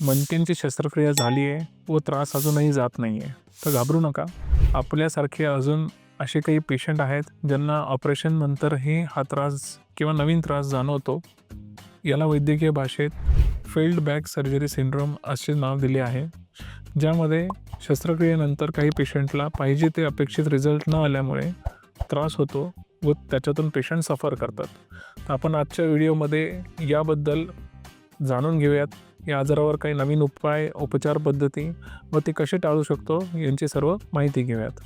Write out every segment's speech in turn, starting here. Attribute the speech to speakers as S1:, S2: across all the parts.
S1: मनकेंची शस्त्रक्रिया झाली आहे व त्रास अजूनही जात नाही आहे तर घाबरू नका. आपल्यासारखे अजून असे काही पेशंट आहेत ज्यांना ऑपरेशननंतरही हा त्रास किंवा नवीन त्रास जाणवतो. याला वैद्यकीय भाषेत फेल्ड बॅक सर्जरी सिंड्रोम असे नाव दिले आहे. ज्यामध्ये शस्त्रक्रियेनंतर काही पेशंटला पाहिजे ते अपेक्षित रिझल्ट न आल्यामुळे त्रास होतो व त्याच्यातून पेशंट सफर करतात. तर आपण आजच्या व्हिडिओमध्ये याबद्दल जाणून घेऊयात. या आजारावर काही नवीन उपाय उपचार पद्धती व ते कसे टाळू शकतो यांची सर्व माहिती घेऊयात.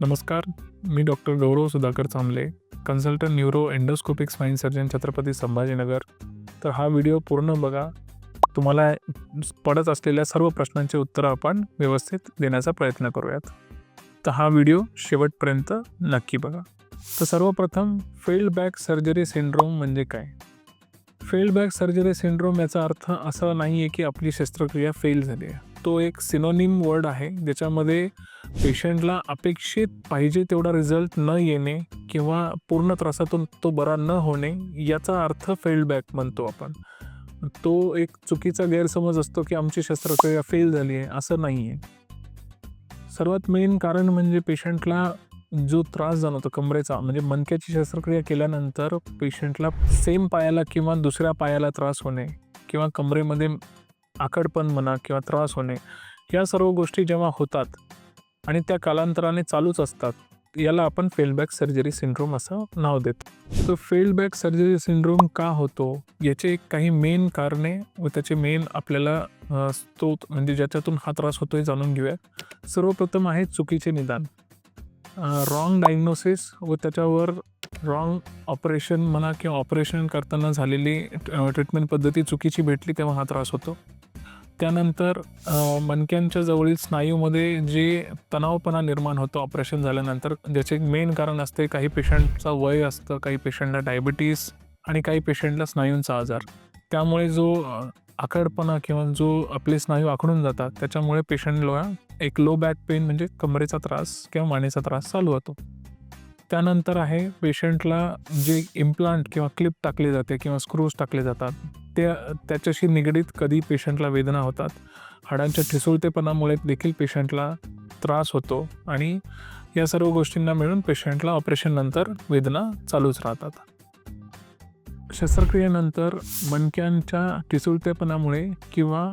S1: नमस्कार मी doctor Gaurav Sudhakar Chamble consultant neuro endoscopic spine surgeon Chhatrapati Sambhajinagar. तर हा व्हिडिओ पूर्ण बघा. तुम्हाला पडत असलेल्या सर्व प्रश्नांची उत्तरं आपण व्यवस्थित देण्याचा प्रयत्न करूयात. तर हा व्हिडिओ शेवटपर्यंत नक्की बघा. तर सर्वप्रथम फील्डबॅक सर्जरी सिंड्रोम म्हणजे काय? फेल्ड बॅक सर्जरी सिंड्रोम याचा अर्थ असा नाही आहे की आपली शस्त्रक्रिया फेल झाली आहे. तो एक सिनोनिम वर्ड आहे ज्याच्यामध्ये पेशंटला अपेक्षित पाहिजे तेवढा रिझल्ट न येणे किंवा पूर्ण त्रासातून तो बरा न होणे याचा अर्थ फेल्ड बॅक म्हणतो आपण. तो एक चुकीचा गैरसमज असतो की आमची शस्त्रक्रिया फेल झाली आहे असं नाही आहे सर्वात मेन कारण म्हणजे पेशंटला जो त्रास जाणवतो कमरेचा म्हणजे मनक्याची शस्त्रक्रिया केल्यानंतर पेशंटला सेम पायाला किंवा दुसऱ्या पायाला त्रास होणे किंवा कमरेमध्ये आकडपण म्हणा किंवा त्रास होणे या सर्व गोष्टी जेव्हा होतात आणि त्या कालांतराने चालूच असतात याला आपण फेलबॅक सर्जरी सिंड्रोम असं नाव देतो. तर फेलबॅक सर्जरी सिंड्रोम का होतो? याचे काही मेन कारणे व त्याचे मेन आपल्याला स्तोत स्त्रोत म्हणजे ज्याच्यातून हा त्रास होतो हे जाणून घेऊया सर्वप्रथम आहे चुकीचे निदान. रॉंग डायग्नोसिस व त्याच्यावर रॉंग ऑपरेशन म्हणा किंवा ऑपरेशन करताना झालेली ट्रीटमेंट पद्धती चुकीची भेटली तेव्हा हा त्रास होतो. त्यानंतर मणक्यांच्या जवळील स्नायूमध्ये जे तणावपणा निर्माण होतो ऑपरेशन झाल्यानंतर ज्याचे मेन कारण असते काही पेशंटचं वय असतं काही पेशंटला डायबिटीस आणि काही पेशंटला स्नायूंचा आजार. त्यामुळे जो आकडपणा किंवा जो आपले स्नायू आखडून जातात त्याच्यामुळे पेशंटला एक लो बॅक पेन म्हणजे कमरेचा त्रास किंवा मानेचा त्रास चालू होतो. त्यानंतर आहे पेशंटला जे इम्प्लांट किंवा क्लिप टाकली जाते किंवा स्क्रूज टाकले जातात ते त्याच्याशी निगडीत कधी पेशंटला वेदना होतात. हाडांच्या ठिसूळतेपणामुळे देखील पेशंटला त्रास होतो आणि या सर्व गोष्टींना मिळून पेशंटला ऑपरेशननंतर वेदना चालूच राहतात. शस्त्रक्रियेनंतर मणक्यांच्या ठिसूळतेपणामुळे किंवा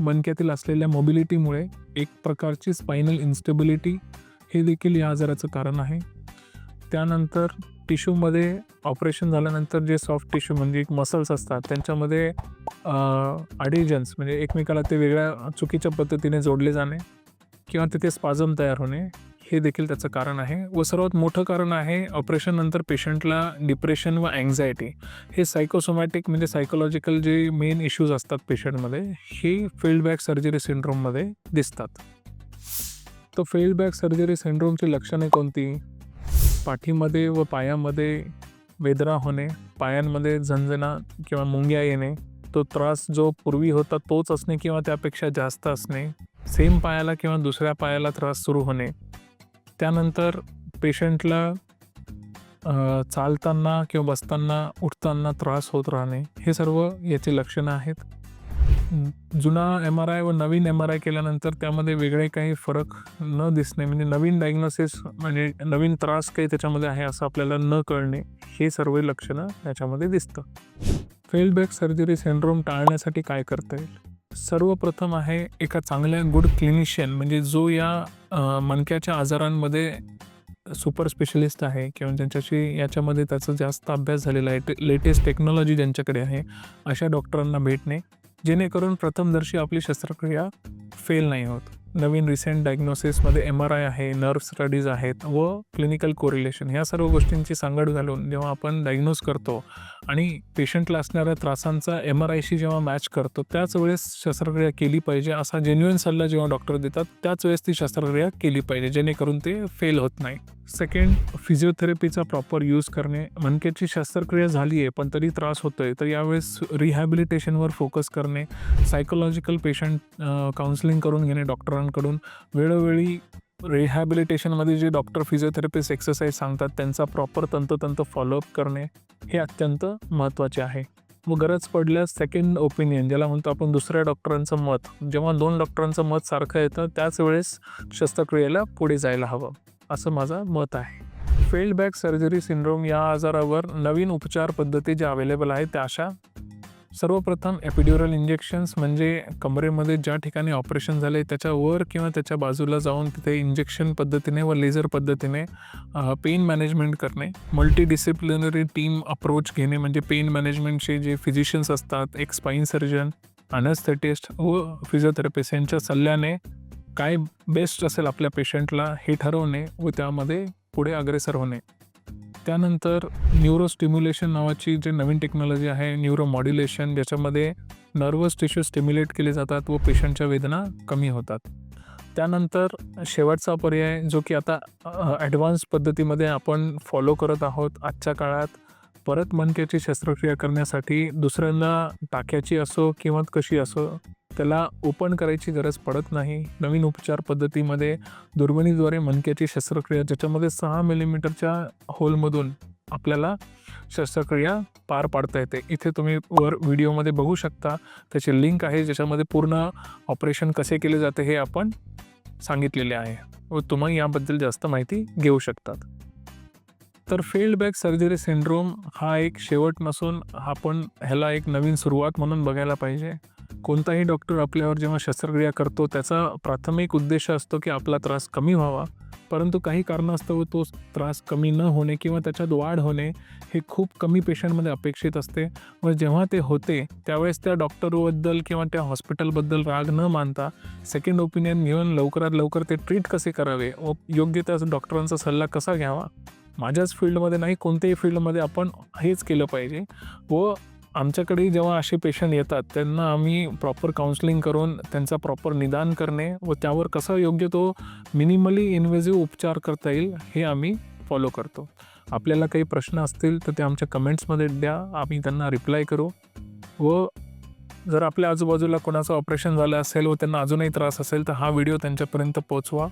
S1: मणक्यातील असलेल्या मोबिलिटीमुळे एक प्रकारची स्पायनल इन्स्टेबिलिटी हे देखील या आजाराचं कारण आहे. त्यानंतर टिश्यूमध्ये ऑपरेशन झाल्यानंतर जे सॉफ्ट टिश्यू म्हणजे एक मसल्स असतात त्यांच्यामध्ये अडिजन्स म्हणजे एकमेकाला ते वेगळ्या चुकीच्या पद्धतीने जोडले जाणे किंवा तिथे स्पाझम तयार होणे हे देखील त्याचं कारण आहे व सर्वात मोठं कारण आहे ऑपरेशननंतर पेशंटला डिप्रेशन व अँझायटी हे सायकोसोमॅटिक म्हणजे सायकोलॉजिकल जे मेन इश्यूज असतात पेशंटमध्ये हे फील्डबॅक सर्जरी सिंड्रोममध्ये दिसतात. तर फील्डबॅक सर्जरी सिंड्रोमची लक्षणे कोणती? पाठीमध्ये व पायामध्ये वेदना होणे पायांमध्ये झंझना किंवा मुंग्या येणे तो त्रास जो पूर्वी होता तोच असणे किंवा त्यापेक्षा जास्त असणे सेम पायाला किंवा दुसऱ्या पायाला त्रास सुरू होणे त्यानंतर पेशंटला चालताना किंवा बसताना उठताना त्रास होत राहणे हे सर्व याची लक्षणं आहेत. जुना एम आर आय व नवीन एम आर आय केल्यानंतर त्यामध्ये वेगळे काही फरक न दिसणे म्हणजे नवीन डायग्नोसिस म्हणजे नवीन त्रास काही त्याच्यामध्ये आहे असं आपल्याला न कळणे हे सर्व लक्षणं याच्यामध्ये दिसतं. फेल्डबॅक सर्जरी सिंड्रोम टाळण्यासाठी काय करता येईल? सर्वप्रथम आहे एका चांगल्या गुड क्लिनिशियन म्हणजे जो या मणक्याच्या आजारांमध्ये सुपर स्पेशलिस्ट आहे किंवा ज्यांच्याशी याच्यामध्ये त्याचा जास्त अभ्यास झालेला आहे लेटेस्ट टेक्नॉलॉजी ज्यांच्याकडे आहे अशा डॉक्टरांना भेटणे जेणेकरून प्रथमदर्शी आपली शस्त्रक्रिया फेल नाही होत. नवीन रिसेंट डायग्नोसिसमध्ये एम आर आय आहे नर्व स्टडीज आहेत व क्लिनिकल कोरिलेशन ह्या सर्व गोष्टींची सांगड घालून जेव्हा आपण डायग्नोज करतो आणि पेशंटला असणाऱ्या त्रासांचा एम आर आयशी जेव्हा मॅच करतो त्याच वेळेस शस्त्रक्रिया केली पाहिजे असा जेन्युइन सल्ला जेव्हा डॉक्टर देतात त्याच वेळेस ती शस्त्रक्रिया केली पाहिजे जेणेकरून ते फेल होत नाही. सेकंड फिजिओथेरपीचा प्रॉपर यूज करणे. मनकेची शस्त्रक्रिया झाली आहे पण तरी त्रास होतोय तर यावेळेस रिहॅबिलिटेशनवर फोकस करणे. सायकोलॉजिकल पेशंट काउन्सिलिंग करून घेणे डॉक्टरांकडून वेळोवेळी रिहॅबिलिटेशनमध्ये जे डॉक्टर फिजिओथेरपिस्ट एक्सरसाइज सांगतात त्यांचा प्रॉपर तंतोतंत फॉलोअप करणे हे अत्यंत महत्त्वाचे आहे. व गरज पडल्यास सेकंड ओपिनियन ज्याला म्हणतो आपण दुसऱ्या डॉक्टरांचं मत. जेव्हा दोन डॉक्टरांचं मत सारखं येतं त्याच वेळेस शस्त्रक्रियेला पुढे जायला हवं. असं माझं मत आहे. फेल्ड बॅक सर्जरी सिंड्रोम या आजारावर नवीन उपचार पद्धती ज्या अवेलेबल आहेत त्या अशा सर्वप्रथम एपिड्युरल इंजेक्शन्स म्हणजे कमरेमध्ये ज्या ठिकाणी ऑपरेशन झाले त्याच्यावर किंवा त्याच्या बाजूला जाऊन तिथे इंजेक्शन पद्धतीने व लेझर पद्धतीने पेन मॅनेजमेंट करणे मल्टी डिसिप्लिनरी टीम अप्रोच घेणे म्हणजे पेन मॅनेजमेंटचे जे फिजिशियन्स असतात एक स्पाईन सर्जन अनस्थेटिस्ट व फिजिओथेरपिस्ट यांच्या सल्ल्याने काय बेस्ट असेल आपल्या पेशंटला हे ठरवणे व त्यामध्ये पुढे अग्रेसर होणे. त्यानंतर न्यूरो स्टिम्युलेशन नावाची जे नवीन टेक्नॉलॉजी आहे न्यूरो मॉड्युलेशन ज्याच्यामध्ये नर्वस टिश्यू स्टिम्युलेट केले जातात व पेशंटच्या वेदना कमी होतात. त्यानंतर शेवटचा पर्याय जो की आता ॲडव्हान्स पद्धतीमध्ये आपण फॉलो करत आहोत आजच्या काळात परत मनक्याची शस्त्रक्रिया करण्यासाठी दुसऱ्यांदा टाक्याची असो किंवा कशी असो त्याला ओपन करायची गरज पडत नाही. नवीन उपचार पद्धतीमध्ये दुर्बिणीद्वारे मनक्याची शस्त्रक्रिया ज्याच्यामध्ये सहा मिलीमीटरच्या होलमधून आपल्याला शस्त्रक्रिया पार पाडता येते. इथे तुम्ही वर व्हिडिओमध्ये बघू शकता. त्याची लिंक आहे ज्याच्यामध्ये पूर्ण ऑपरेशन कसे केले जाते हे आपण सांगितलेले आहे. व तुम्ही याबद्दल जास्त माहिती घेऊ शकतात. तर फेल्ड बॅक सर्जरी सिंड्रोम हा एक शेवट नसून आपण ह्याला एक नवीन सुरुवात म्हणून बघायला पाहिजे. कोणताही डॉक्टर आपल्यावर जेव्हा शस्त्रक्रिया करतो त्याचा प्राथमिक उद्देश असतो की आपला त्रास कमी व्हावा. परंतु काही कारणास्तव तो त्रास कमी न होणे किंवा त्याच्यात वाढ होणे हे खूप कमी पेशंटमध्ये अपेक्षित असते. व जेव्हा ते होते त्यावेळेस त्या डॉक्टरबद्दल किंवा त्या हॉस्पिटलबद्दल राग न मानता सेकंड ओपिनियन घेऊन लवकरात लवकर ते ट्रीट कसे करावे व योग्य त्या डॉक्टरांचा सल्ला कसा घ्यावा? माझ्याच फील्डमध्ये नाही कोणत्याही फील्डमध्ये आपण हेच केलं पाहिजे. व आमच्याकडे जेव्हा असे पेशंट येतात त्यांना आम्ही प्रॉपर काउन्सलिंग करून त्यांचा प्रॉपर निदान करणे व त्यावर कसा योग्य तो मिनिमली इन्व्हेझिव्ह उपचार करता येईल हे आम्ही फॉलो करतो. आपल्याला काही प्रश्न असतील तर ते आमच्या कमेंट्समध्ये द्या आम्ही त्यांना रिप्लाय करू. व जर आपल्या आजूबाजूला कोणाचं ऑपरेशन झालं असेल व त्यांना अजूनही त्रास असेल तर हा व्हिडिओ त्यांच्यापर्यंत पोचवा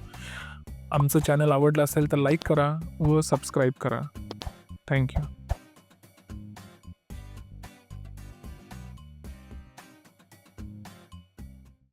S1: आमचं चॅनल आवडलं असेल तर लाईक करा व सबस्क्राईब करा. थँक्यू